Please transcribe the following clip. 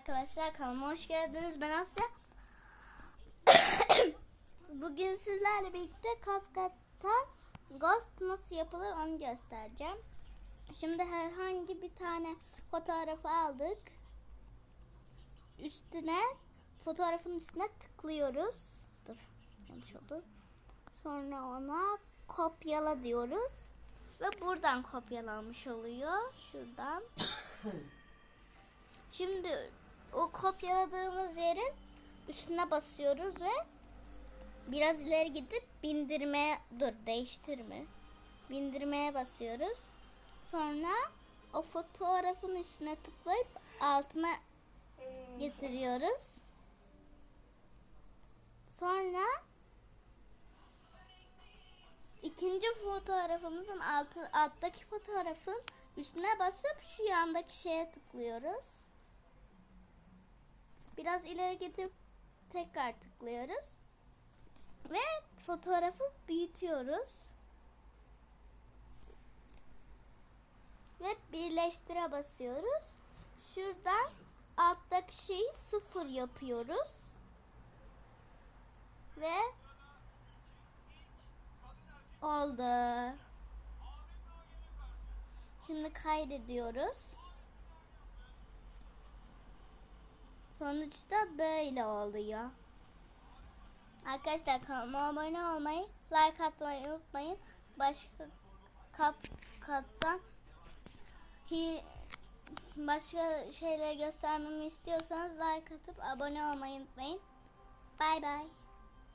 arkadaşlar kanalıma hoş geldiniz. Ben Asya. Bugün sizlerle birlikte Kafka'dan Ghost nasıl yapılır onu göstereceğim. Şimdi herhangi bir tane fotoğrafı aldık. Üstüne fotoğrafın üstüne tıklıyoruz. Dur yanlış oldu. Sonra ona kopyala diyoruz. Ve buradan kopyalanmış oluyor. Şuradan. Şimdi o kopyaladığımız yerin üstüne basıyoruz ve biraz ileri gidip bindirmeye dur değiştirme. Bindirmeye basıyoruz. Sonra o fotoğrafın üstüne tıklayıp altına getiriyoruz. Sonra ikinci fotoğrafımızın altı, alttaki fotoğrafın üstüne basıp şu yandaki şeye tıklıyoruz. Biraz ileri gidip tekrar tıklıyoruz. Ve fotoğrafı büyütüyoruz. Ve birleştire basıyoruz. Şuradan alttaki şeyi sıfır yapıyoruz. Ve oldu. Şimdi kaydediyoruz. Sonuçta böyle oluyor. Arkadaşlar kanalıma abone olmayı, like atmayı unutmayın. Başka kap kattan başka şeyler göstermemi istiyorsanız like atıp abone olmayı unutmayın. Bay bay.